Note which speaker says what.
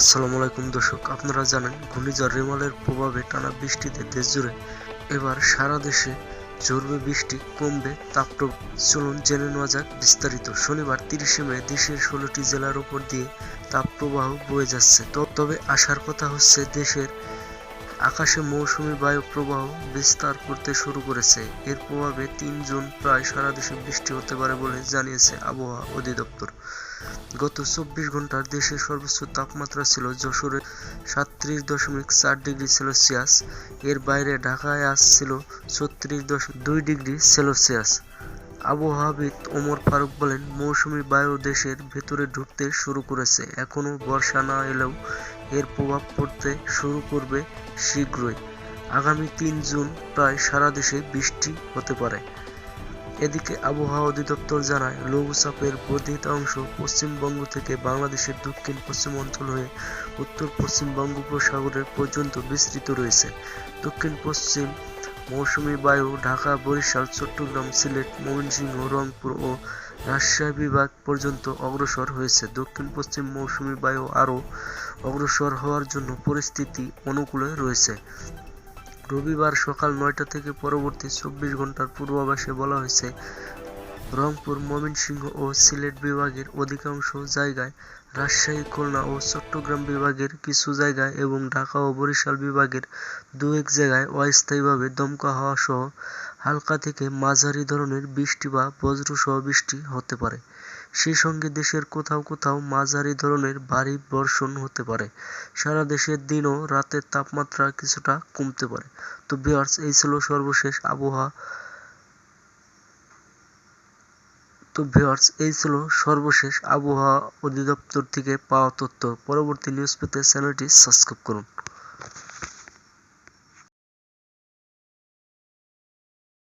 Speaker 1: আসসালামু আলাইকুম দর্শক, আপনারা জানেন ঘূর্ণিঝড় রেমালের প্রভাবে টানা বৃষ্টিতে দেশজুড়ে এবার সারা দেশে ঝরবে বৃষ্টি, কমবে তাপপ্রবাহ। চলুন জেনে নেওয়া যাক বিস্তারিত। শনিবার তিরিশে মে দেশের ষোলোটি জেলার উপর দিয়ে তাপপ্রবাহ বয়ে যাচ্ছে। তবে আসার কথা হচ্ছে দেশের আকাশে মৌসুমী বায়ু প্রবাহ বিস্তার করতে শুরু করেছে। এর প্রভাবে তিন জুন প্রায় সারা দেশে বৃষ্টি হতে পারে বলে জানিয়েছে আবহাওয়া অধিদপ্তর। গত চব্বিশ ঘণ্টার দেশের সর্বোচ্চ তাপমাত্রা ছিল যশোরে সাতত্রিশ দশমিক চার ডিগ্রি সেলসিয়াস। এর বাইরে ঢাকায় আজ ছিল ছত্রিশ দশমিক দুই ডিগ্রি সেলসিয়াস। আবহাওয়াবিদ ওমর ফারুক বলেন, মৌসুমী বায়ু দেশের ভেতরে ঢুকতে শুরু করেছে। এখনও বর্ষা না এলেও এর প্রভাব পড়তে শুরু করবে শীঘ্রই। আগামী তিন জুন প্রায় সারা দেশে বৃষ্টি হতে পারে। এদিকে আবহাওয়া অধিদপ্তর জানায় লঘুচাপের বর্ধিত অংশ পশ্চিমবঙ্গ থেকে বাংলাদেশের দক্ষিণ পশ্চিম অঞ্চল হয়ে উত্তর পশ্চিম বঙ্গোপসাগরের পর্যন্ত বিস্তৃত রয়েছে। দক্ষিণ পশ্চিম মৌসুমী বায়ু ঢাকা, বরিশাল, চট্টগ্রাম, সিলেট, ময়মনসিংহ, রংপুর ও রাজশাহী বিভাগ পর্যন্ত অগ্রসর হয়েছে। দক্ষিণ পশ্চিম মৌসুমী বায়ু আরও অগ্রসর হওয়ার জন্য পরিস্থিতি অনুকূলে রয়েছে। রবিবার সকাল নয়টা থেকে পরবর্তী চব্বিশ ঘণ্টার পূর্বাভাসে বলা হয়েছে, রংপুর, ময়মনসিংহ ও সিলেট বিভাগের অধিকাংশ জায়গায় রাজশাহী, খুলনা ও চট্টগ্রাম বিভাগের কিছু জায়গায় এবং ঢাকা ও বরিশাল বিভাগের দু এক জায়গায় অস্থায়ীভাবে দমকা হাওয়া সহ হালকা থেকে মাঝারি ধরনের বৃষ্টি বা বজ্রসহ বৃষ্টি হতে পারে। সেই সঙ্গে দেশের কোথাও কোথাও মাঝারি ধরনের ভারী বর্ষণ হতে পারে। সারা দেশের দিন ও রাতের তাপমাত্রা কিছুটা কমতে পারে। তো ভিউয়ার্স, এই ছিল সর্বশেষ আবহাওয়া। তো ভিউয়ার্স, এই ছিল সর্বশেষ আবহাওয়া অধিদপ্তর থেকে পাওয়া তথ্য। পরবর্তী নিউজ পেতে চ্যানেলটি সাবস্ক্রাইব করুন।